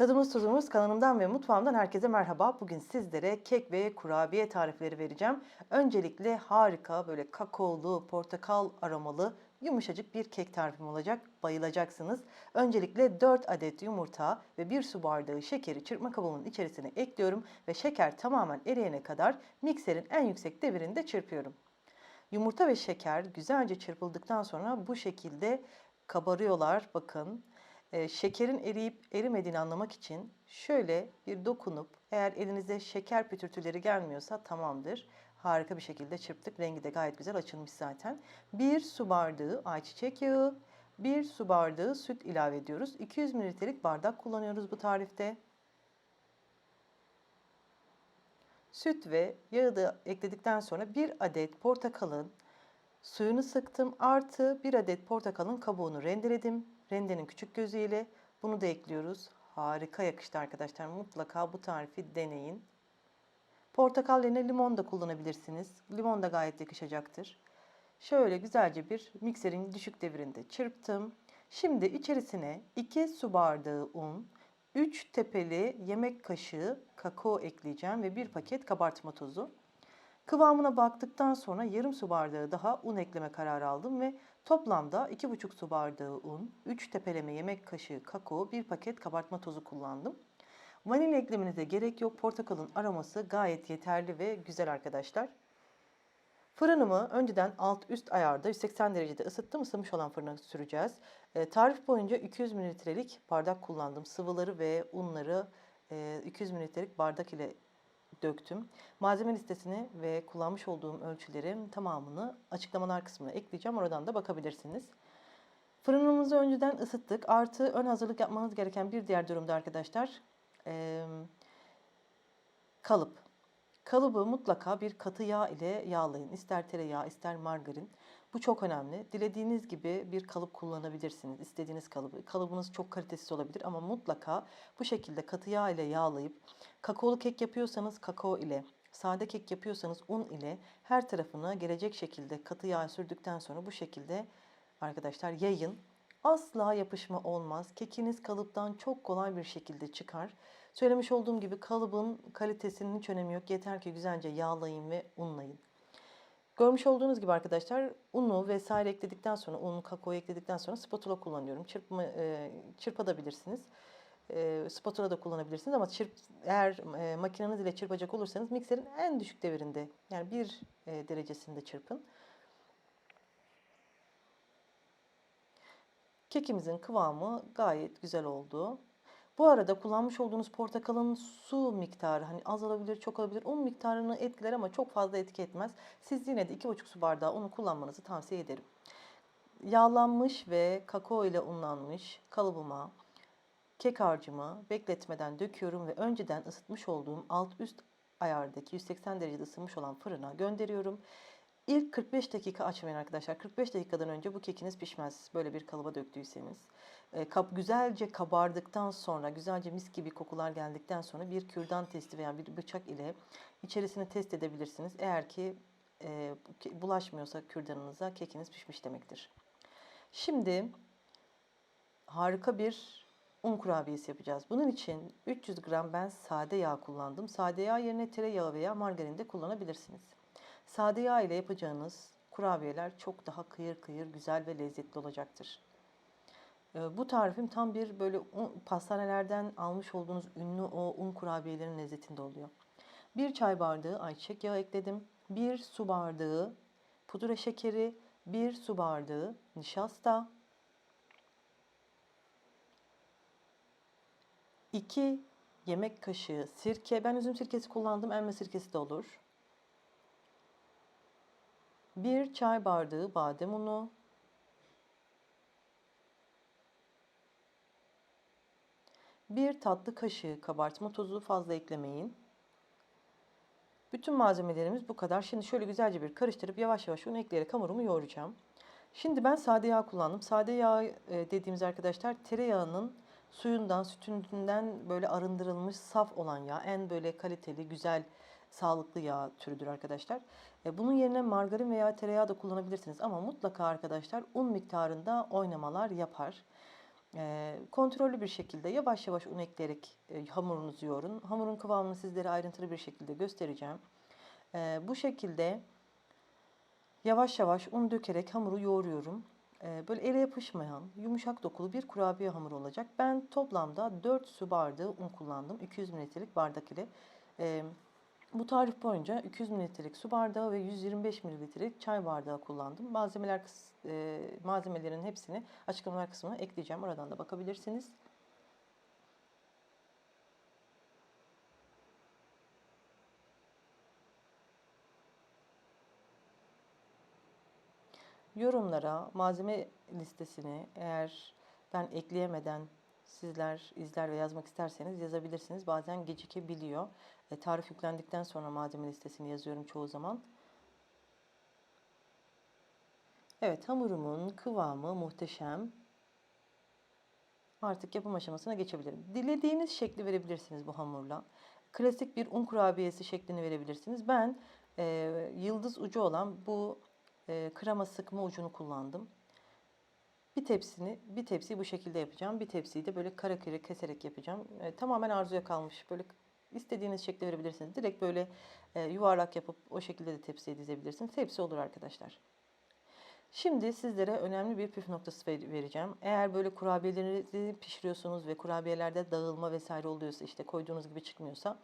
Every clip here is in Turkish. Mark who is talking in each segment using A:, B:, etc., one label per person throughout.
A: Tadımız tuzumuz kanalımdan ve mutfağımdan herkese merhaba. Bugün sizlere kek ve kurabiye tarifleri vereceğim. Öncelikle harika böyle kakaolu, portakal aromalı yumuşacık bir kek tarifim olacak. Bayılacaksınız. Öncelikle 4 adet yumurta ve 1 su bardağı şekeri çırpma kabımın içerisine ekliyorum ve şeker tamamen eriyene kadar mikserin en yüksek devirinde çırpıyorum. Yumurta ve şeker güzelce çırpıldıktan sonra bu şekilde kabarıyorlar. Bakın e, şekerin eriyip erimediğini anlamak için şöyle bir dokunup eğer elinize şeker pütürtüleri gelmiyorsa tamamdır. Harika bir şekilde çırptık. Rengi de gayet güzel açılmış zaten. Bir su bardağı ayçiçek yağı, bir su bardağı süt ilave ediyoruz. 200 mililitrelik bardak kullanıyoruz bu tarifte. Süt ve yağı da ekledikten sonra bir adet portakalın suyunu sıktım. Artı bir adet portakalın kabuğunu rendeledim. Rendenin küçük gözüyle bunu da ekliyoruz. Harika yakıştı arkadaşlar. Mutlaka bu tarifi deneyin. Portakal yerine limon da kullanabilirsiniz. Limon da gayet yakışacaktır. Şöyle güzelce bir mikserin düşük devirinde çırptım. Şimdi içerisine 2 su bardağı un, 3 tepeli yemek kaşığı kakao ekleyeceğim ve 1 paket kabartma tozu. Kıvamına baktıktan sonra yarım su bardağı daha un ekleme kararı aldım ve toplamda 2,5 su bardağı un, 3 tepeleme yemek kaşığı kakao, 1 paket kabartma tozu kullandım. Vanilya eklemenize gerek yok. Portakalın aroması gayet yeterli ve güzel arkadaşlar. Fırınımı önceden alt üst ayarda 180 derecede ısıttım. Isınmış olan fırına süreceğiz. E, tarif boyunca 200 mililitrelik bardak kullandım. Sıvıları ve unları e, 200 mililitrelik bardak ile döktüm. Malzeme listesini ve kullanmış olduğum ölçülerin tamamını açıklamalar kısmına ekleyeceğim. Oradan da bakabilirsiniz. Fırınımızı önceden ısıttık. Artı ön hazırlık yapmanız gereken bir diğer durumda arkadaşlar e, kalıp. Kalıbı mutlaka bir katı yağ ile yağlayın. İster tereyağı, ister margarin. Bu çok önemli. Dilediğiniz gibi bir kalıp kullanabilirsiniz. İstediğiniz kalıbı. Kalıbınız çok kalitesiz olabilir ama mutlaka bu şekilde katı yağ ile yağlayıp kakaolu kek yapıyorsanız kakao ile, sade kek yapıyorsanız un ile her tarafına gelecek şekilde katı yağ sürdükten sonra bu şekilde arkadaşlar yayın. Asla yapışma olmaz. Kekiniz kalıptan çok kolay bir şekilde çıkar. Söylemiş olduğum gibi kalıbın kalitesinin hiç önemi yok. Yeter ki güzelce yağlayın ve unlayın. Görmüş olduğunuz gibi arkadaşlar unu vesaire ekledikten sonra un, kakao ekledikten sonra spatula kullanıyorum. Çırpma, e, çırpabilirsiniz. E, spatula da kullanabilirsiniz ama çırp, eğer e, makineniz ile çırpacak olursanız mikserin en düşük devirinde yani bir e, derecesinde çırpın. Kekimizin kıvamı gayet güzel oldu. Bu arada kullanmış olduğunuz portakalın su miktarı hani az olabilir, çok olabilir. Un miktarını etkiler ama çok fazla etki etmez. Siz yine de 2,5 su bardağı unu kullanmanızı tavsiye ederim. Yağlanmış ve kakao ile unlanmış kalıbıma kek harcımı bekletmeden döküyorum ve önceden ısıtmış olduğum alt üst ayardaki 180 derecede ısınmış olan fırına gönderiyorum. İlk 45 dakika açmayın arkadaşlar. 45 dakikadan önce bu kekiniz pişmez. Böyle bir kalıba döktüyseniz. E, kap, güzelce kabardıktan sonra, güzelce mis gibi kokular geldikten sonra bir kürdan testi veya bir bıçak ile içerisini test edebilirsiniz. Eğer ki e, bulaşmıyorsa kürdanınıza kekiniz pişmiş demektir. Şimdi harika bir un kurabiyesi yapacağız. Bunun için 300 gram ben sade yağ kullandım. Sade yağ yerine tereyağı veya margarin de kullanabilirsiniz. Sade yağ ile yapacağınız kurabiyeler çok daha kıyır kıyır güzel ve lezzetli olacaktır. Ee, bu tarifim tam bir böyle un, pastanelerden almış olduğunuz ünlü o un kurabiyelerin lezzetinde oluyor. Bir çay bardağı ayçiçek yağı ekledim. Bir su bardağı pudra şekeri, bir su bardağı nişasta, 2 yemek kaşığı sirke. Ben üzüm sirkesi kullandım. Elma sirkesi de olur. 1 çay bardağı badem unu. Bir tatlı kaşığı kabartma tozu fazla eklemeyin. Bütün malzemelerimiz bu kadar. Şimdi şöyle güzelce bir karıştırıp yavaş yavaş un ekleyerek hamurumu yoğuracağım. Şimdi ben sade yağ kullandım. Sade yağ e, dediğimiz arkadaşlar tereyağının suyundan, sütünden böyle arındırılmış saf olan yağ. En böyle kaliteli, güzel, sağlıklı yağ türüdür arkadaşlar. E, bunun yerine margarin veya tereyağı da kullanabilirsiniz. Ama mutlaka arkadaşlar un miktarında oynamalar yapar. Eee, kontrollü bir şekilde yavaş yavaş un ekleyerek e, hamurunuzu yoğurun. Hamurun kıvamını sizlere ayrıntılı bir şekilde göstereceğim. Bu şekilde yavaş yavaş un dökerek hamuru yoğuruyorum. Böyle ele yapışmayan, yumuşak dokulu bir kurabiye hamuru olacak. Ben toplamda 4 su bardağı un kullandım. 200 mililitrelik bardak ile. Eee, bu tarif boyunca 200 mililitrelik su bardağı ve 125 mililitrelik çay bardağı kullandım. Malzemeler eee, malzemelerin hepsini açıklamalar kısmına ekleyeceğim. Oradan da bakabilirsiniz. Yorumlara malzeme listesini eğer ben ekleyemeden sizler izler ve yazmak isterseniz yazabilirsiniz. Bazen gecikebiliyor. E, tarif yüklendikten sonra malzeme listesini yazıyorum çoğu zaman. Evet hamurumun kıvamı muhteşem. Artık yapım aşamasına geçebilirim. Dilediğiniz şekli verebilirsiniz bu hamurla. Klasik bir un kurabiyesi şeklini verebilirsiniz. Ben e, yıldız ucu olan bu e, krema sıkma ucunu kullandım. Bir tepsini, bir tepsiyi bu şekilde yapacağım. Bir tepsiyi de böyle kare kare keserek yapacağım. E, tamamen arzuya kalmış. Böyle istediğiniz şekli verebilirsiniz. Direkt böyle e, yuvarlak yapıp o şekilde de tepsiye dizebilirsiniz. Hepsi olur arkadaşlar. Şimdi sizlere önemli bir püf noktası ver- vereceğim. Eğer böyle kurabiyeleri pişiriyorsunuz ve kurabiyelerde dağılma vesaire oluyorsa işte koyduğunuz gibi çıkmıyorsa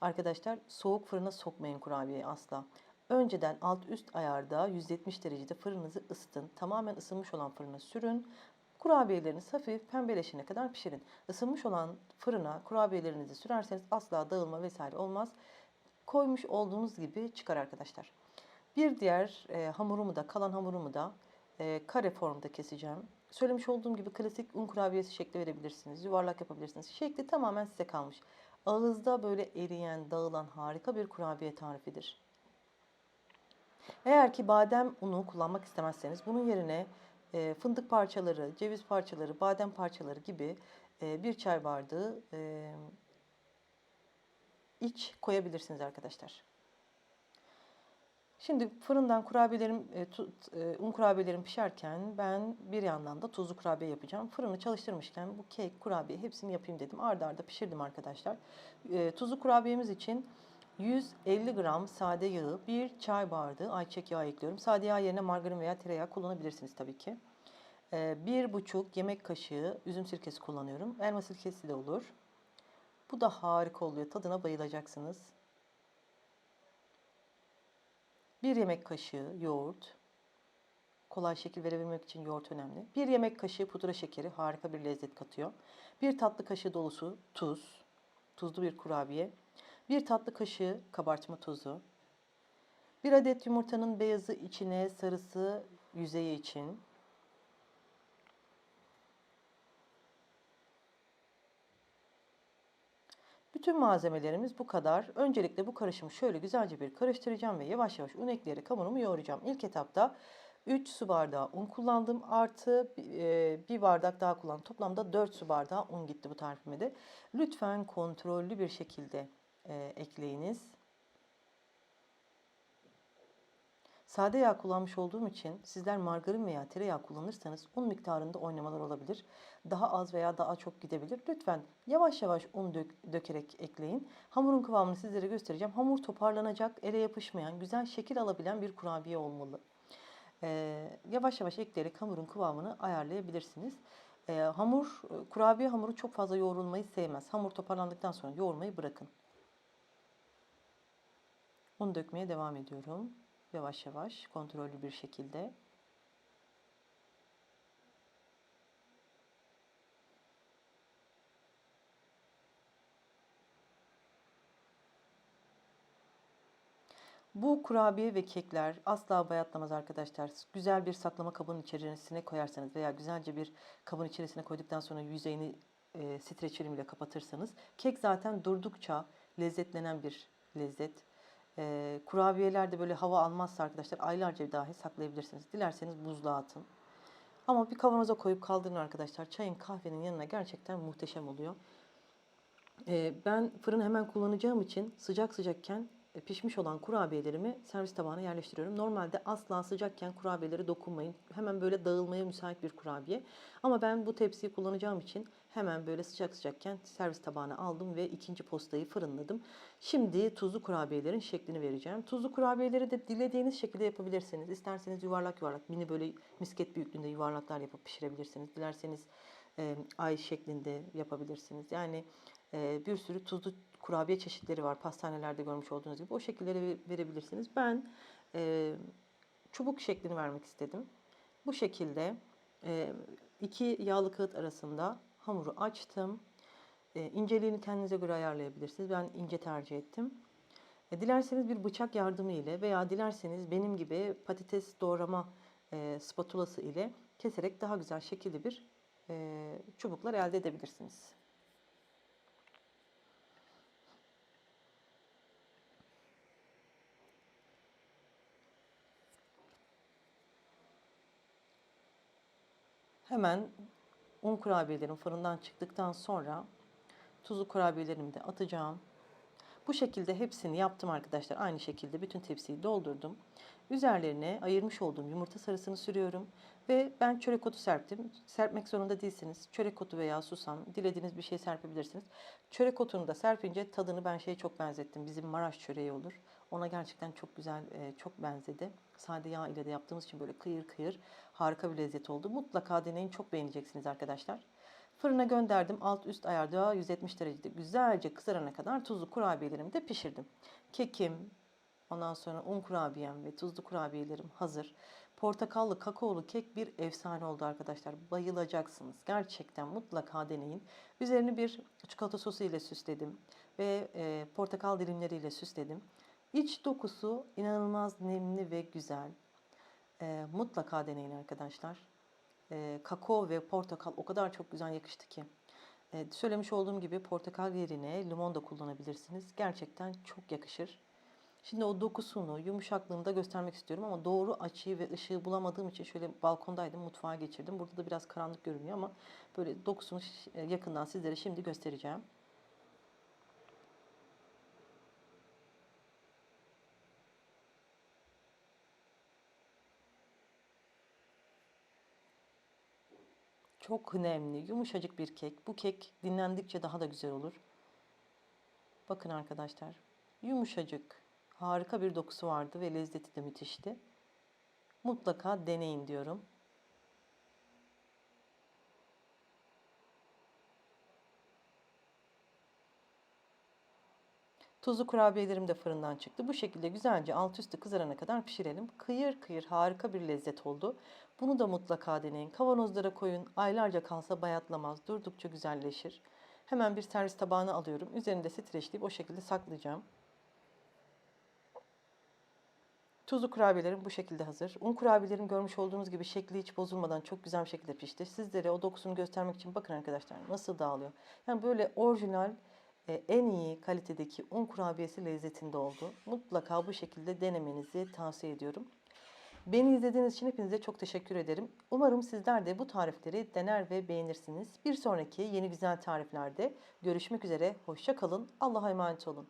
A: arkadaşlar soğuk fırına sokmayın kurabiyeyi asla. Önceden alt üst ayarda 170 derecede fırınınızı ısıtın. Tamamen ısınmış olan fırına sürün. Kurabiyeleriniz hafif pembeleşene kadar pişirin. Isınmış olan fırına kurabiyelerinizi sürerseniz asla dağılma vesaire olmaz. Koymuş olduğunuz gibi çıkar arkadaşlar. Bir diğer e, hamurumu da kalan hamurumu da e, kare formda keseceğim. Söylemiş olduğum gibi klasik un kurabiyesi şekli verebilirsiniz. Yuvarlak yapabilirsiniz. Şekli tamamen size kalmış. Ağızda böyle eriyen, dağılan harika bir kurabiye tarifidir. Eğer ki badem unu kullanmak istemezseniz bunun yerine e, fındık parçaları, ceviz parçaları, badem parçaları gibi e, bir çay bardağı e, iç koyabilirsiniz arkadaşlar. Şimdi fırından kurabiyelerim, un kurabiyelerim pişerken ben bir yandan da tuzlu kurabiye yapacağım. Fırını çalıştırmışken bu kek, kurabiye hepsini yapayım dedim. Arda arda pişirdim arkadaşlar. Tuzlu kurabiyemiz için 150 gram sade yağı, bir çay bardağı ayçiçek yağı ekliyorum. Sade yağ yerine margarin veya tereyağı kullanabilirsiniz tabii ki. E, bir buçuk yemek kaşığı üzüm sirkesi kullanıyorum. Elma sirkesi de olur. Bu da harika oluyor. Tadına bayılacaksınız. 1 yemek kaşığı yoğurt. Kolay şekil verebilmek için yoğurt önemli. 1 yemek kaşığı pudra şekeri harika bir lezzet katıyor. 1 tatlı kaşığı dolusu tuz. Tuzlu bir kurabiye. 1 tatlı kaşığı kabartma tozu. 1 adet yumurtanın beyazı içine, sarısı yüzeyi için. Bütün malzemelerimiz bu kadar. Öncelikle bu karışımı şöyle güzelce bir karıştıracağım ve yavaş yavaş un ekleyerek hamurumu yoğuracağım. İlk etapta 3 su bardağı un kullandım. Artı e, bir bardak daha kullandım. Toplamda 4 su bardağı un gitti bu tarifime de. Lütfen kontrollü bir şekilde e, ekleyiniz. Sade yağ kullanmış olduğum için sizler margarin veya tereyağı kullanırsanız un miktarında oynamalar olabilir. Daha az veya daha çok gidebilir. Lütfen yavaş yavaş un dök- dökerek ekleyin. Hamurun kıvamını sizlere göstereceğim. Hamur toparlanacak, ele yapışmayan, güzel şekil alabilen bir kurabiye olmalı. Ee, yavaş yavaş ekleyerek hamurun kıvamını ayarlayabilirsiniz. Ee, hamur, kurabiye hamuru çok fazla yoğrulmayı sevmez. Hamur toparlandıktan sonra yoğurmayı bırakın. Un dökmeye devam ediyorum. Yavaş yavaş, kontrollü bir şekilde. Bu kurabiye ve kekler asla bayatlamaz arkadaşlar. Güzel bir saklama kabının içerisine koyarsanız veya güzelce bir kabın içerisine koyduktan sonra yüzeyini e, streç film ile kapatırsanız kek zaten durdukça lezzetlenen bir lezzet. E, kurabiyeler böyle hava almazsa arkadaşlar aylarca dahi saklayabilirsiniz. Dilerseniz buzluğa atın. Ama bir kavanoza koyup kaldırın arkadaşlar. Çayın kahvenin yanına gerçekten muhteşem oluyor. Ee, ben fırını hemen kullanacağım için sıcak sıcakken e, pişmiş olan kurabiyelerimi servis tabağına yerleştiriyorum. Normalde asla sıcakken kurabiyeleri dokunmayın. Hemen böyle dağılmaya müsait bir kurabiye. Ama ben bu tepsiyi kullanacağım için hemen böyle sıcak sıcakken servis tabağına aldım ve ikinci postayı fırınladım. Şimdi tuzlu kurabiyelerin şeklini vereceğim. Tuzlu kurabiyeleri de dilediğiniz şekilde yapabilirsiniz. İsterseniz yuvarlak yuvarlak, mini böyle misket büyüklüğünde yuvarlaklar yapıp pişirebilirsiniz. Dilerseniz e, ay şeklinde yapabilirsiniz. Yani e, bir sürü tuzlu kurabiye çeşitleri var. Pastanelerde görmüş olduğunuz gibi. O şekilleri verebilirsiniz. Ben e, çubuk şeklini vermek istedim. Bu şekilde e, iki yağlı kağıt arasında hamuru açtım. E, inceliğini kendinize göre ayarlayabilirsiniz. Ben ince tercih ettim. E, dilerseniz bir bıçak yardımı ile veya dilerseniz benim gibi patates doğrama e, spatulası ile keserek daha güzel şekilli bir e, çubuklar elde edebilirsiniz. Hemen un kurabiyelerim fırından çıktıktan sonra tuzlu kurabiyelerimi de atacağım. Bu şekilde hepsini yaptım arkadaşlar. Aynı şekilde bütün tepsiyi doldurdum. Üzerlerine ayırmış olduğum yumurta sarısını sürüyorum. Ve ben çörek otu serptim. Serpmek zorunda değilsiniz. Çörek otu veya susam dilediğiniz bir şey serpebilirsiniz. Çörek otunu da serpince tadını ben şeye çok benzettim. Bizim Maraş çöreği olur. Ona gerçekten çok güzel, e, çok benzedi. Sade yağ ile de yaptığımız için böyle kıyır kıyır harika bir lezzet oldu. Mutlaka deneyin çok beğeneceksiniz arkadaşlar. Fırına gönderdim. Alt üst ayarda 170 derecede güzelce kızarana kadar tuzlu kurabiyelerimi de pişirdim. Kekim, ondan sonra un kurabiyem ve tuzlu kurabiyelerim hazır. Portakallı kakaolu kek bir efsane oldu arkadaşlar. Bayılacaksınız. Gerçekten mutlaka deneyin. Üzerini bir çikolata sosu ile süsledim ve e, portakal dilimleriyle süsledim. İç dokusu inanılmaz nemli ve güzel. E, mutlaka deneyin arkadaşlar. E, kakao ve portakal o kadar çok güzel yakıştı ki. E, söylemiş olduğum gibi portakal yerine limon da kullanabilirsiniz. Gerçekten çok yakışır. Şimdi o dokusunu, yumuşaklığını da göstermek istiyorum ama doğru açıyı ve ışığı bulamadığım için şöyle balkondaydım, mutfağa geçirdim. Burada da biraz karanlık görünüyor ama böyle dokusunu e, yakından sizlere şimdi göstereceğim. Çok nemli, yumuşacık bir kek. Bu kek dinlendikçe daha da güzel olur. Bakın arkadaşlar, yumuşacık, harika bir dokusu vardı ve lezzeti de müthişti. Mutlaka deneyin diyorum. Tuzlu kurabiyelerim de fırından çıktı. Bu şekilde güzelce alt üstü kızarana kadar pişirelim. Kıyır kıyır harika bir lezzet oldu. Bunu da mutlaka deneyin. Kavanozlara koyun. Aylarca kalsa bayatlamaz. Durdukça güzelleşir. Hemen bir servis tabağına alıyorum. Üzerinde streçleyip o şekilde saklayacağım. Tuzlu kurabiyelerim bu şekilde hazır. Un kurabiyelerim görmüş olduğunuz gibi şekli hiç bozulmadan çok güzel bir şekilde pişti. Sizlere o dokusunu göstermek için bakın arkadaşlar nasıl dağılıyor. Yani böyle orijinal en iyi kalitedeki un kurabiyesi lezzetinde oldu. Mutlaka bu şekilde denemenizi tavsiye ediyorum. Beni izlediğiniz için hepinize çok teşekkür ederim. Umarım sizler de bu tarifleri dener ve beğenirsiniz. Bir sonraki yeni güzel tariflerde görüşmek üzere. Hoşça kalın. Allah'a emanet olun.